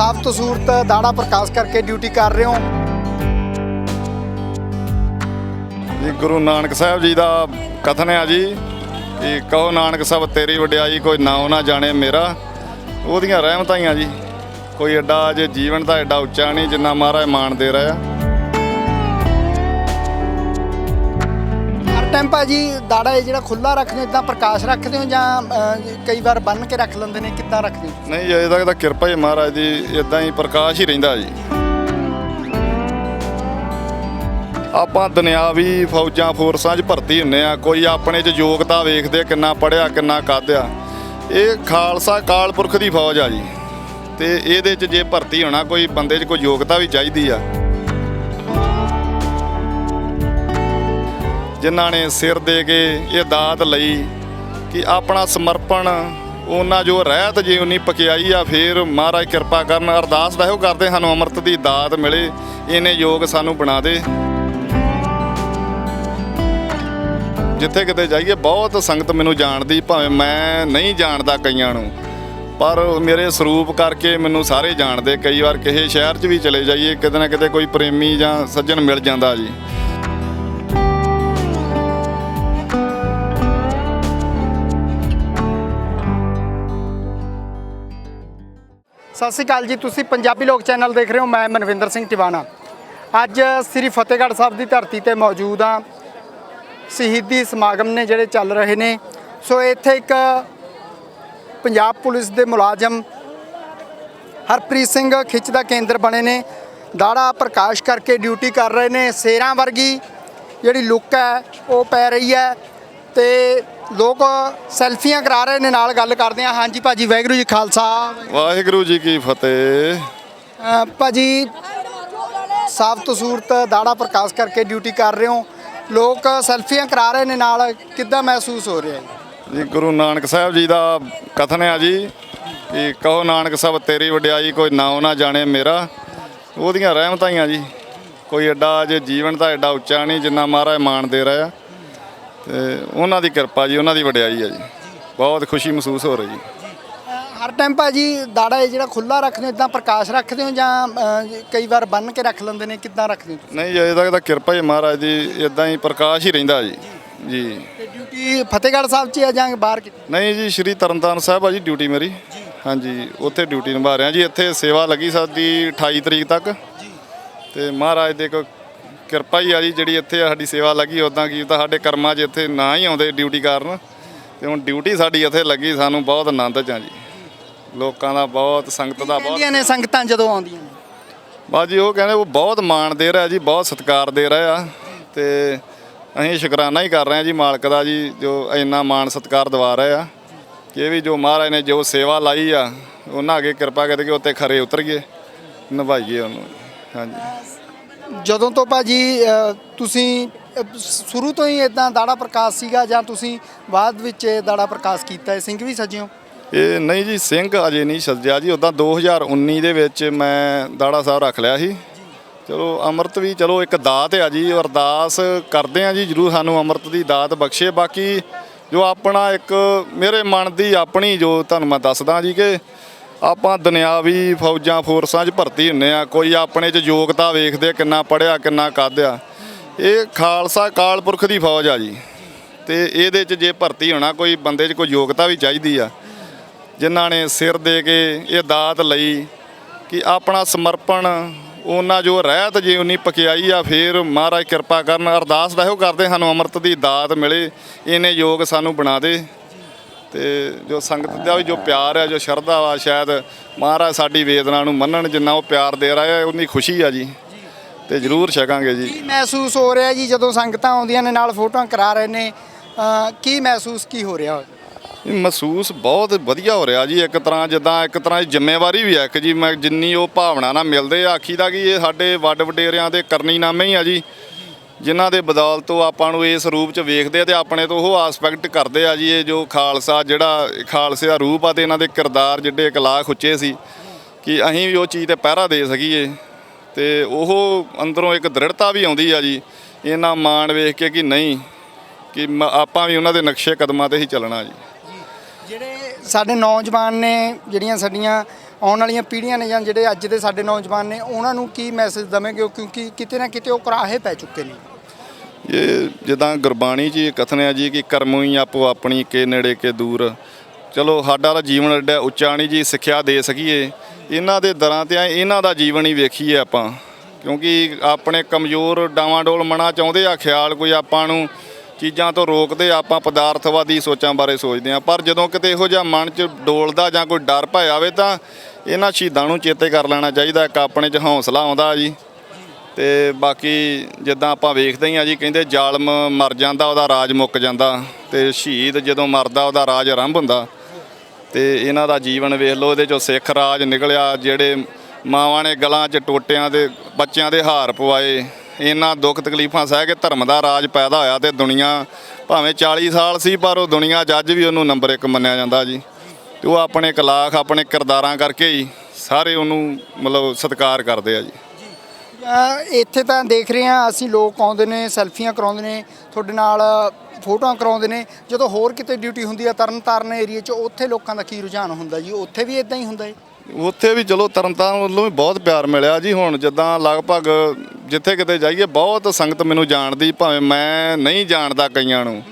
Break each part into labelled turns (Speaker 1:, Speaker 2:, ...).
Speaker 1: ਸਾਫ਼ ਤਸੂਰਤ ਦਾੜਾ ਪ੍ਰਕਾਸ਼ ਕਰਕੇ ਡਿਊਟੀ ਕਰ ਰਹੇ ਹੋ?
Speaker 2: ਜੀ, ਗੁਰੂ ਨਾਨਕ ਸਾਹਿਬ ਜੀ ਦਾ ਕਥਨ ਹੈ ਜੀ। ਕਿ ਕਹੋ ਨਾਨਕ ਸਾਹਿਬ ਤੇਰੀ ਵਡਿਆਈ, ਕੋਈ ਨਾਉ ਨਾ ਜਾਣੇ ਮੇਰਾ। ਉਹਦੀਆਂ ਰਹਿਮਤਾਂ ਹੀ ਆ ਜੀ। ਕੋਈ ਐਡਾ ਅਜੇ ਜੀਵਨ ਦਾ ਐਡਾ ਉੱਚਾ ਨਹੀਂ ਜਿੰਨਾ ਮਹਾਰਾਜ ਮਾਣ ਦੇ ਰਿਹਾ।
Speaker 1: ਟਾਈਮ ਭਾਜੀ ਦਾੜਾ ਇਹ ਜਿਹੜਾ ਖੁੱਲਾ ਰੱਖਦੇ ਹੋ ਇਦਾਂ ਪ੍ਰਕਾਸ਼ ਰੱਖਦੇ ਹੋ ਜਾਂ ਅਹ, ਕਈ ਵਾਰ ਬੰਨ ਕੇ ਰੱਖ ਲੈਂਦੇ ਨੇ ਕਿੱਦਾਂ ਰੱਖਦੇ ਹੋ?
Speaker 2: ਨਹੀਂ ਜੀ, ਅਜੇ ਤਾਂ ਕਿਰਪਾ ਹੀ ਮਹਾਰਾਜ ਦੀ ਇਦਾਂ ਹੀ ਪ੍ਰਕਾਸ਼ ਹੀ ਰਹਿੰਦਾ ਜੀ। ਆਪਾਂ ਦੁਨਿਆਵੀ ਫੌਜਾਂ ਫੋਰਸਾਂ 'ਚ ਭਰਤੀ ਹੁੰਨੇ ਆ ਕੋਈ ਆਪਣੇ 'ਚ ਯੋਗਤਾ ਵੇਖਦੇ ਆ ਕਿੰਨਾ ਪੜਿਆ ਕਿੰਨਾ ਕਾਦਿਆ ਇਹ ਖਾਲਸਾ ਕਾਲ ਪੁਰਖ ਦੀ ਫੌਜ ਆ ਜੀ। ਤੇ ਇਹਦੇ 'ਚ ਜੇ ਭਰਤੀ ਹੋਣਾ ਕੋਈ ਬੰਦੇ 'ਚ ਕੋਈ ਯੋਗਤਾ ਵੀ ਚਾਹੀਦੀ ਆ। ਜਿਨ੍ਹਾਂ ਨੇ ਸਿਰ ਦੇ ਕੇ ਇਹ ਦਾਤ ਲਈ ਕਿ ਆਪਣਾ ਸਮਰਪਣ, ਉਹਨਾਂ ਜੋ ਰਹਿਤ ਜੇ ਉਨੀ ਪਕਿਆਈ ਆ, ਫੇਰ ਮਹਾਰਾਜ ਕਿਰਪਾ ਕਰਨ ਅਰਦਾਸ ਦਾ ਇਹੋ ਕਰਦੇ ਸਾਨੂੰ ਅੰਮ੍ਰਿਤ ਦੀ ਦਾਤ ਮਿਲੇ, ਇਹਨੇ ਯੋਗ ਸਾਨੂੰ ਬਣਾ ਦੇ। ਜਿੱਥੇ ਕਿਤੇ ਜਾਈਏ, ਬਹੁਤ ਸੰਗਤ ਮੈਨੂੰ ਜਾਣਦੀ, ਭਾਵੇਂ ਮੈਂ ਨਹੀਂ ਜਾਣਦਾ ਕਈਆਂ ਨੂੰ, ਪਰ ਮੇਰੇ ਸਰੂਪ ਕਰਕੇ ਮੈਨੂੰ ਸਾਰੇ ਜਾਣਦੇ, ਕਈ ਵਾਰ ਕਿਸੇ ਸ਼ਹਿਰ 'ਚ ਵੀ ਚਲੇ ਜਾਈਏ, ਕਿਤੇ ਨਾ ਕਿਤੇ ਕੋਈ ਪ੍ਰੇਮੀ ਜਾਂ ਸੱਜਣ ਮਿਲ ਜਾਂਦਾ ਜੀ।
Speaker 1: ਸਤਿ ਸ਼੍ਰੀ ਅਕਾਲ ਜੀ, ਤੁਸੀਂ ਪੰਜਾਬੀ ਲੋਕ ਚੈਨਲ ਦੇਖ ਰਹੇ ਹੋ, ਮੈਂ ਮਨਵਿੰਦਰ ਸਿੰਘ ਟਿਵਾਣਾ। ਅੱਜ ਸ੍ਰੀ ਫਤਿਹਗੜ੍ਹ ਸਾਹਿਬ ਦੀ ਧਰਤੀ ਤੇ ਮੌਜੂਦ ਹਾਂ। ਸ਼ਹੀਦੀ ਸਮਾਗਮ ਨੇ ਜਿਹੜੇ ਚੱਲ ਰਹੇ ਨੇ। ਸੋ ਇੱਥੇ ਇੱਕ ਪੰਜਾਬ ਪੁਲਿਸ ਦੇ ਮੁਲਾਜ਼ਮ ਹਰਪ੍ਰੀਤ ਸਿੰਘ ਖਿੱਚ ਦਾ ਕੇਂਦਰ ਬਣੇ ਨੇ। ਦਾੜਾ ਪ੍ਰਕਾਸ਼ ਕਰਕੇ ਡਿਊਟੀ ਕਰ ਰਹੇ ਨੇ। ਸੇਰਾਂ ਵਰਗੀ ਜਿਹੜੀ ਲੁੱਕ ਹੈ, ਉਹ ਪੈ ਰਹੀ ਹੈ ਤੇ ਲੋਕ ਸੈਲਫੀਆਂ ਕਰਾ ਰਹੇ ਨੇ ਨਾਲ ਗੱਲ ਕਰਦੇ ਆ ਹਾਂਜੀ ਭਾਜੀ ਵਾਹਿਗੁਰੂ ਜੀ ਖਾਲਸਾ।
Speaker 2: ਵਾਹਿਗੁਰੂ ਜੀ ਕੀ ਫਤਿਹ।
Speaker 1: ਅ, ਭਾਜੀ ਸਾਫ਼ ਤਸੂਰਤ ਦਾੜਾ ਪ੍ਰਕਾਸ਼ ਕਰਕੇ ਡਿਊਟੀ ਕਰ ਰਹੇ ਹੋ। ਲੋਕ ਸੈਲਫੀਆਂ ਕਰਾ ਰਹੇ ਨੇ ਨਾਲ ਕਿੱਦਾਂ ਮਹਿਸੂਸ ਹੋ ਰਿਹਾ ਹੈ?
Speaker 2: ਜੀ ਗੁਰੂ ਨਾਨਕ ਸਾਹਿਬ ਜੀ ਦਾ ਕਥਨ ਹੈ ਜੀ ਕਿ ਕਹੋ ਨਾਨਕ ਸਾਹਿਬ ਤੇਰੀ ਵਡਿਆਈ ਕੋਈ ਨਾਉ ਨਾ ਜਾਣੇ ਮੇਰਾ। ਉਹਦੀਆਂ ਰਹਿਮਤਾਂ ਹੀ ਆ ਜੀ। ਕੋਈ ਐਡਾ ਜੇ ਜੀਵਨ ਦਾ ਐਡਾ ਉੱਚਾ ਨਹੀਂ ਜਿੰਨਾ ਮਹਾਰਾਜ ਮਾਣ ਦੇ ਰਿਹਾ ਤੇ ਉਹਨਾਂ ਦੀ ਕਿਰਪਾ ਜੀ ਉਹਨਾਂ ਦੀ ਵਡਿਆਈ ਹੈ ਜੀ। ਬਹੁਤ ਖੁਸ਼ੀ ਮਹਿਸੂਸ ਹੋ ਰਹੀ ਜੀ
Speaker 1: ਹਰ ਟਾਈਮ ਭਾਜੀ ਦਾੜਾ ਇਹ ਜਿਹੜਾ ਖੁੱਲਾ ਰੱਖਦੇ ਹੋ ਇਦਾਂ ਪ੍ਰਕਾਸ਼ ਰੱਖਦੇ ਹੋ ਜਾਂ ਕਈ ਵਾਰ ਬੰਨ ਕੇ ਰੱਖ ਲੈਂਦੇ ਨੇ ਕਿੱਦਾਂ ਰੱਖਦੇ ਹੋ
Speaker 2: ਨਹੀਂ ਅਜੇ ਤੱਕ ਤਾਂ ਕਿਰਪਾ ਹੀ ਮਹਾਰਾਜ ਦੀ ਇਦਾਂ ਹੀ ਪ੍ਰਕਾਸ਼ ਹੀ ਰਹਿੰਦਾ ਜੀ। ਜੀ।
Speaker 1: ਤੇ ਡਿਊਟੀ ਫਤਿਹਗੜ੍ਹ ਸਾਹਿਬ 'ਚ ਹੈ ਜਾਂ ਬਾਹਰ ਕਿਤੇ?
Speaker 2: ਨਹੀਂ ਜੀ ਸ਼੍ਰੀ ਤਰਨਤਾਰਨ ਸਾਹਿਬ ਆ ਜੀ ਡਿਊਟੀ ਮੇਰੀ। ਹਾਂਜੀ ਉੱਥੇ ਡਿਊਟੀ ਨਿਭਾ ਰਿਹਾ ਜੀ ਇੱਥੇ ਸੇਵਾ ਲੱਗੀ ਸਾਡੀ 28 ਤਰੀਕ ਤੱਕ। ਤੇ ਮਹਾਰਾਜ ਦੇ ਕੋ ਕਿਰਪਾ ਹੀ ਆ ਜੀ ਜਿਹੜੀ ਇੱਥੇ ਸਾਡੀ ਸੇਵਾ ਲੱਗੀ ਉਦਾਂ ਕੀ ਤਾਂ ਸਾਡੇ ਕਰਮਾਂ 'ਚ ਇੱਥੇ ਨਾ ਹੀ ਆਉਂਦੇ ਡਿਊਟੀ ਕਰਨ। ਤੇ ਹੁਣ ਡਿਊਟੀ ਸਾਡੀ ਇੱਥੇ ਲੱਗੀ ਸਾਨੂੰ ਬਹੁਤ ਆਨੰਦ ਚ ਆ ਜੀ। ਲੋਕਾਂ ਦਾ ਬਹੁਤ ਸੰਗਤ ਦਾ ਬਹੁਤ
Speaker 1: ਕਹਿੰਦੀਆਂ ਨੇ ਸੰਗਤਾਂ ਜਦੋਂ ਆਉਂਦੀਆਂ ਨੇ।
Speaker 2: ਬਾਜੀ ਉਹ ਕਹਿੰਦੇ ਉਹ ਬਹੁਤ ਮਾਣ ਦੇ ਰਿਹਾ ਜੀ ਬਹੁਤ ਸਤਿਕਾਰ ਦੇ ਰਿਹਾ ਤੇ ਅਸੀਂ ਸ਼ੁਕਰਾਨਾ ਹੀ ਕਰ ਰਹੇ ਹਾਂ ਜੀ ਮਾਲਕ ਦਾ ਜੀ ਜੋ ਇੰਨਾ ਮਾਣ ਸਤਿਕਾਰ ਦਵਾ ਰਿਹਾ ਆ। ਕਿ ਇਹ ਵੀ ਜੋ ਮਹਾਰਾਜ ਨੇ ਜੋ ਸੇਵਾ ਲਾਈ ਆ ਉਹਨਾਂ ਅੱਗੇ ਕਿਰਪਾ ਕਰਕੇ ਉੱਤੇ ਖਰੇ ਉਤਰ ਗਏ ਨਿਭਾਈਏ ਉਹਨੂੰ। ਹਾਂਜੀ।
Speaker 1: ਜਦੋਂ ਤੋਂ ਭਾਜੀ ਅ, ਤੁਸੀਂ ਸ਼ੁਰੂ ਤੋਂ ਹੀ ਇਦਾਂ ਦਾੜਾ ਪ੍ਰਕਾਸ਼ ਸੀਗਾ ਜਾਂ ਤੁਸੀਂ ਬਾਅਦ ਵਿੱਚ ਦਾੜਾ ਪ੍ਰਕਾਸ਼ ਕੀਤਾ? ਹੈ ਸਿੰਘ ਵੀ ਸਜਿਓ?
Speaker 2: ਇਹ ਨਹੀਂ ਜੀ ਸਿੰਘ ਅਜੇ ਨਹੀਂ ਸੱਜਿਆ ਜੀ। ਉਦਾਂ 2019 ਦੇ ਵਿੱਚ ਮੈਂ ਦਾੜਾ ਸਾਹਿਬ ਰੱਖ ਲਿਆ ਸੀ। ਚਲੋ ਅੰਮ੍ਰਿਤ ਵੀ ਚਲੋ ਇੱਕ ਦਾਤ ਆ ਜੀ। ਅਰਦਾਸ ਕਰਦੇ ਆ ਜੀ ਜਰੂਰ ਸਾਨੂੰ ਅੰਮ੍ਰਿਤ ਦੀ ਦਾਤ ਬਖਸ਼ੇ। ਬਾਕੀ ਜੋ ਆਪਣਾ ਇੱਕ ਮੇਰੇ ਮਨ ਦੀ ਆਪਣੀ ਜੋ ਤੁਹਾਨੂੰ ਮੈਂ ਦੱਸਦਾ ਜੀ ਕਿ ਆਪਾਂ ਦੁਨਿਆਵੀ ਫੌਜਾਂ, ਫੋਰਸਾਂ 'ਚ ਭਰਤੀ ਹੁੰਨੇ ਆ। ਕੋਈ ਆਪਣੇ 'ਚ ਯੋਗਤਾ ਵੇਖਦੇ ਕਿੰਨਾ ਪੜਿਆ ਕਿੰਨਾ ਕਾਦਿਆ ਇਹ ਖਾਲਸਾ ਕਾਲ ਪੁਰਖ ਦੀ ਫੌਜ ਆ ਜੀ। ਤੇ ਇਹਦੇ 'ਚ ਜੇ ਭਰਤੀ ਹੋਣਾ, ਕੋਈ ਬੰਦੇ 'ਚ ਕੋਈ ਯੋਗਤਾ ਵੀ ਚਾਹੀਦੀ ਆ। ਜਿਨ੍ਹਾਂ ਨੇ ਸਿਰ ਦੇ ਕੇ ਇਹ ਦਾਤ ਲਈ ਕਿ ਆਪਣਾ ਸਮਰਪਣ, ਉਹਨਾਂ ਜੋ ਰਹਿਤ ਜੇ ਉਨੀ ਪਕਿਆਈ ਆ, ਫੇਰ ਮਹਾਰਾਜ ਕਿਰਪਾ ਕਰਨ। ਅਰਦਾਸ ਦਾ ਇਹੋ ਕਰਦੇ ਸਾਨੂੰ ਅੰਮ੍ਰਿਤ ਦੀ ਦਾਤ ਮਿਲੇ, ਇਹਨੇ ਯੋਗ ਸਾਨੂੰ ਬਣਾ ਦੇ। ਤੇ ਜੋ ਸੰਗਤ ਦਾ ਵੀ ਜੋ ਪਿਆਰ ਹੈ ਜੋ ਸ਼ਰਧਾ ਵਾ ਸ਼ਾਇਦ ਮਹਾਰਾਜ ਸਾਡੀ ਵੇਦਨਾ ਨੂੰ ਮੰਨਣ ਜਿੰਨਾ ਉਹ ਪਿਆਰ ਦੇ ਰਿਹਾ ਹੈ ਉਨੀ ਖੁਸ਼ੀ ਆ ਜੀ। ਤੇ ਜ਼ਰੂਰ ਛਕਾਂਗੇ ਜੀ।
Speaker 1: ਕੀ ਮਹਿਸੂਸ ਹੋ ਰਿਹਾ ਜੀ ਜਦੋਂ ਸੰਗਤਾਂ ਆਉਂਦੀਆਂ ਨੇ ਨਾਲ ਫੋਟੋਆਂ ਕਰਾ ਰਹੇ ਨੇ? ਕੀ ਮਹਿਸੂਸ ਕੀ ਹੋ ਰਿਹਾ?
Speaker 2: ਮਹਿਸੂਸ ਬਹੁਤ ਵਧੀਆ ਹੋ ਰਿਹਾ ਜੀ। ਇੱਕ ਤਰ੍ਹਾਂ ਜਿੱਦਾਂ ਇੱਕ ਤਰ੍ਹਾਂ ਦੀ ਜ਼ਿੰਮੇਵਾਰੀ ਵੀ ਹੈ ਕਿ ਜੀ। ਮੈਂ ਜਿੰਨੀ ਉਹ ਭਾਵਨਾ ਨਾਲ ਮਿਲਦੇ ਆਖੀ ਦਾ ਕਿ ਇਹ ਸਾਡੇ ਵੱਡ ਵਡੇਰਿਆਂ ਦੇ ਕਰਨੀ ਨਾਮੇ ਹੀ ਆ ਜੀ। ਜਿਨ੍ਹਾਂ ਦੇ ਬਦੌਲਤ ਉਹ ਆਪਾਂ ਨੂੰ ਇਸ ਰੂਪ 'ਚ ਵੇਖਦੇ ਆ ਤੇ ਆਪਣੇ ਤੋਂ ਉਹ ਆਸਪੈਕਟ ਕਰਦੇ ਆ ਜੀ, ਇਹ ਜੋ ਖਾਲਸਾ ਜਿਹੜਾ ਖਾਲਸੇ ਦਾ ਰੂਪ ਆ ਤੇ ਇਹਨਾਂ ਦੇ ਕਿਰਦਾਰ ਜਿੱਡੇ ਇਕਲਾਖ ਉੱਚੇ ਸੀ, ਕਿ ਅਸੀਂ ਵੀ ਉਹ ਚੀਜ਼ ਤੇ ਪਹਿਰਾ ਦੇ ਸਕੀਏ। ਤੇ ਉਹ ਅੰਦਰੋਂ ਇੱਕ ਦ੍ਰਿੜਤਾ ਵੀ ਆਉਂਦੀ ਆ ਜੀ, ਇਹਨਾਂ ਮਾਣ ਵੇਖ ਕੇ ਕਿ ਨਹੀਂ, ਕਿ ਮ- ਆਪਾਂ ਵੀ ਉਹਨਾਂ ਦੇ ਨਕਸ਼ੇ ਕਦਮਾਂ ਤੇ ਹੀ ਚੱਲਣਾ ਜੀ।
Speaker 1: ਜਿਹੜੇ ਸਾਡੇ ਨੌਜਵਾਨ ਨੇ, ਜਿਹੜੀਆਂ ਸਾਡੀਆਂ ਆਉਣ ਵਾਲੀਆਂ ਪੀੜ੍ਹੀਆਂ ਨੇ ਜਾਂ ਜਿਹੜੇ ਅੱਜ ਦੇ ਸਾਡੇ ਨੌਜਵਾਨ ਨੇ, ਉਹਨਾਂ ਨੂੰ ਕੀ ਮੈਸੇਜ ਦਵੇਂਗੇ ਕਿਉਂਕਿ ਕਿਤੇ ਨਾ ਕਿਤੇ ਉਹ ਕਰਾਹੇ ਪੈ ਚੁੱਕੇ ਨੇ।
Speaker 2: ਇਹ ਜਿੱਦਾਂ ਗੁਰਬਾਣੀ 'ਚ ਇਹ ਕਥਨ ਹੈ ਜੀ ਕਿ ਕਰਮੋਂ ਹੀ ਆਪੋ ਆਪਣੀ, ਕੇ ਨੇੜੇ, ਕੇ ਦੂਰ। ਚਲੋ ਸਾਡਾ ਦਾ ਜੀਵਨ ਐਡਾ ਉੱਚਾ ਨਹੀਂ ਜੀ, ਸਿੱਖਿਆ ਦੇ ਸਕੀਏ। ਇਹਨਾਂ ਦੇ ਦਰਾਂ ਤੇ ਆਏ ਇਹਨਾਂ ਦਾ ਜੀਵਨ ਹੀ ਵੇਖੀਏ ਆਪਾਂ। ਕਿਉਂਕਿ ਆਪਣੇ ਕਮਜ਼ੋਰ ਡਾਵਾਂਡੋਲ ਮਨਾ ਚਾਹੁੰਦੇ ਆ, ਖਿਆਲ ਕੋਈ ਆਪਾਂ ਨੂੰ ਚੀਜ਼ਾਂ ਤੋਂ ਰੋਕਦੇ ਆਪਾਂ ਪਦਾਰਥਵਾਦੀ ਸੋਚਾਂ ਬਾਰੇ ਸੋਚਦੇ ਆ। ਪਰ ਜਦੋਂ ਕਿਤੇ ਇਹੋ ਜਿਹਾ ਮਨ 'ਚ ਡੋਲਦਾ ਜਾਂ ਕੋਈ ਡਰ ਭੈ ਆਵੇ ਤਾਂ ਇਹਨਾਂ ਸ਼ਹੀਦਾਂ ਨੂੰ ਚੇਤੇ ਕਰ ਲੈਣਾ ਚਾਹੀਦਾ। ਇੱਕ ਆਪਣੇ 'ਚ ਹੌਸਲਾ ਆਉਂਦਾ ਜੀ। ਤੇ ਬਾਕੀ ਜਿੱਦਾਂ ਆਪਾਂ ਵੇਖਦੇ ਹੀ ਆ ਜੀ, ਕਹਿੰਦੇ ਜ਼ਾਲਮ ਮਰ ਜਾਂਦਾ, ਉਹਦਾ ਰਾਜ ਮੁੱਕ ਜਾਂਦਾ ਤੇ ਸ਼ਹੀਦ ਜਦੋਂ ਮਰਦਾ, ਉਹਦਾ ਰਾਜ ਆਰੰਭ ਹੁੰਦਾ ਤੇ ਇਹਨਾਂ ਦਾ ਜੀਵਨ ਵੇਖ ਲਓ, ਇਹਦੇ ਚੋਂ ਸਿੱਖ ਰਾਜ ਨਿਕਲਿਆ, ਜਿਹੜੇ ਮਾਵਾਂ ਨੇ ਗਲਾਂ 'ਚ ਟੋਟਿਆਂ ਦੇ, ਬੱਚਿਆਂ ਦੇ ਹਾਰ ਪਵਾਏ, ਇਹਨਾਂ ਦੁੱਖ ਤਕਲੀਫਾਂ ਸਹਿ ਕੇ ਧਰਮ ਦਾ ਰਾਜ ਪੈਦਾ ਹੋਇਆ ਤੇ ਦੁਨੀਆ ਭਾਵੇਂ 40 ਸਾਲ ਸੀ, ਪਰ ਉਹ ਦੁਨੀਆ 'ਚ ਅੱਜ ਵੀ ਉਹਨੂੰ ਨੰਬਰ 1 ਮੰਨਿਆ ਜਾਂਦਾ ਜੀ। ਤੇ ਉਹ ਆਪਣੇ ਕਲਾਖ, ਆਪਣੇ ਕਿਰਦਾਰਾਂ ਕਰਕੇ ਹੀ ਸਾਰੇ ਉਹਨੂੰ ਮਤਲਬ ਸਤਿਕਾਰ ਕਰਦੇ ਆ ਜੀ।
Speaker 1: ਇੱਥੇ ਤਾਂ ਦੇਖ ਰਹੇ ਹਾਂ ਅਸੀਂ ਲੋਕ ਆਉਂਦੇ ਨੇ, ਸੈਲਫੀਆਂ ਕਰਾਉਂਦੇ ਨੇ, ਤੁਹਾਡੇ ਨਾਲ ਫੋਟੋਆਂ ਕਰਾਉਂਦੇ ਨੇ। ਜਦੋਂ ਹੋਰ ਕਿਤੇ ਡਿਊਟੀ ਹੁੰਦੀ ਆ ਤਰਨ ਤਾਰਨ ਏਰੀਆ 'ਚ, ਉੱਥੇ ਲੋਕਾਂ ਦਾ ਕੀ ਰੁਝਾਨ ਹੁੰਦਾ ਜੀ? ਉੱਥੇ ਵੀ ਇਦਾਂ ਹੀ ਹੁੰਦਾ ਹੈ
Speaker 2: ਉੱਥੇ ਵੀ ਚਲੋ ਤਰਨਤਾਰਨ ਵੱਲੋਂ ਵੀ ਬਹੁਤ ਪਿਆਰ ਮਿਲਿਆ ਜੀ ਹੁਣ। ਜਿੱਦਾਂ ਲਗਭਗ ਜਿੱਥੇ ਕਿਤੇ ਜਾਈਏ, ਬਹੁਤ ਸੰਗਤ ਮੈਨੂੰ ਜਾਣਦੀ, ਭਾਵੇਂ ਮੈਂ ਨਹੀਂ ਜਾਣਦਾ ਕਈਆਂ ਨੂੰ।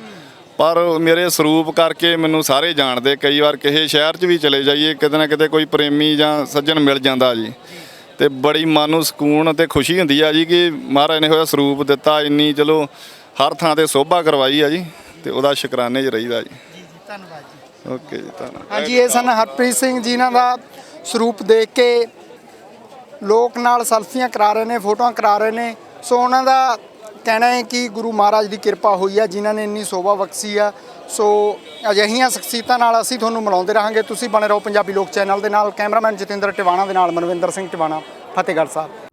Speaker 2: ਪਰ ਮੇਰੇ ਸਰੂਪ ਕਰਕੇ ਮੈਨੂੰ ਸਾਰੇ ਜਾਣਦੇ। ਕਈ ਵਾਰ ਕਿਸੇ ਸ਼ਹਿਰ 'ਚ ਵੀ ਚਲੇ ਜਾਈਏ, ਕਿਤੇ ਨਾ ਕਿਤੇ ਕੋਈ ਪ੍ਰੇਮੀ ਜਾਂ ਸੱਜਣ ਮਿਲ ਜਾਂਦਾ ਜੀ। ਤੇ ਬੜੀ ਮਨ ਨੂੰ ਸਕੂਨ ਤੇ ਖੁਸ਼ੀ ਹੁੰਦੀ ਆ ਜੀ ਕਿ ਮਹਾਰਾਜ ਨੇ ਹੋਇਆ ਸਰੂਪ ਦਿੱਤਾ ਇੰਨੀ ਚਲੋ ਹਰ ਥਾਂ ਤੇ ਸੋਭਾ ਕਰਵਾਈ ਆ ਜੀ ਤੇ ਉਹਦਾ ਸ਼ੁਕਰਾਨੇ 'ਚ ਰਹੀਦਾ ਜੀ।
Speaker 1: ਧੰਨਵਾਦ ਜੀ।
Speaker 2: ਓਕੇ ਜੀ ਧੰਨਵਾਦ।
Speaker 1: ਹਾਂਜੀ ਇਹ ਸਨ ਹਰਪ੍ਰੀਤ ਸਿੰਘ ਜੀ ਇਹਨਾਂ ਦਾ ਸਰੂਪ ਦੇਖ ਕੇ ਲੋਕ ਨਾਲ ਸੈਲਫੀਆਂ ਕਰਾ ਰਹੇ ਨੇ ਫੋਟੋਆਂ ਕਰਾ ਰਹੇ ਨੇ। ਸੋ ਉਹਨਾਂ ਦਾ ਕਹਿਣਾ ਹੈ ਕਿ ਗੁਰੂ ਮਹਾਰਾਜ ਦੀ ਕਿਰਪਾ ਹੋਈ ਆ ਜਿਨ੍ਹਾਂ ਨੇ ਇੰਨੀ ਸੋਭਾ ਬਖਸ਼ੀ ਆ। ਸੋ ਅਜਿਹੀਆਂ ਸ਼ਖਸੀਅਤਾਂ ਨਾਲ ਅਸੀਂ ਤੁਹਾਨੂੰ ਮਿਲਾਉਂਦੇ ਰਹਾਂਗੇ। ਤੁਸੀਂ ਬਣੇ ਰਹੋ ਪੰਜਾਬੀ ਲੋਕ ਚੈਨਲ ਦੇ ਨਾਲ। ਕੈਮਰਾਮੈਨ ਜਤਿੰਦਰ ਟਿਵਾਣਾ ਦੇ ਨਾਲ ਮਨਵਿੰਦਰ ਸਿੰਘ ਟਿਵਾਣਾ, ਫਤਿਹਗੜ੍ਹ ਸਾਹਿਬ।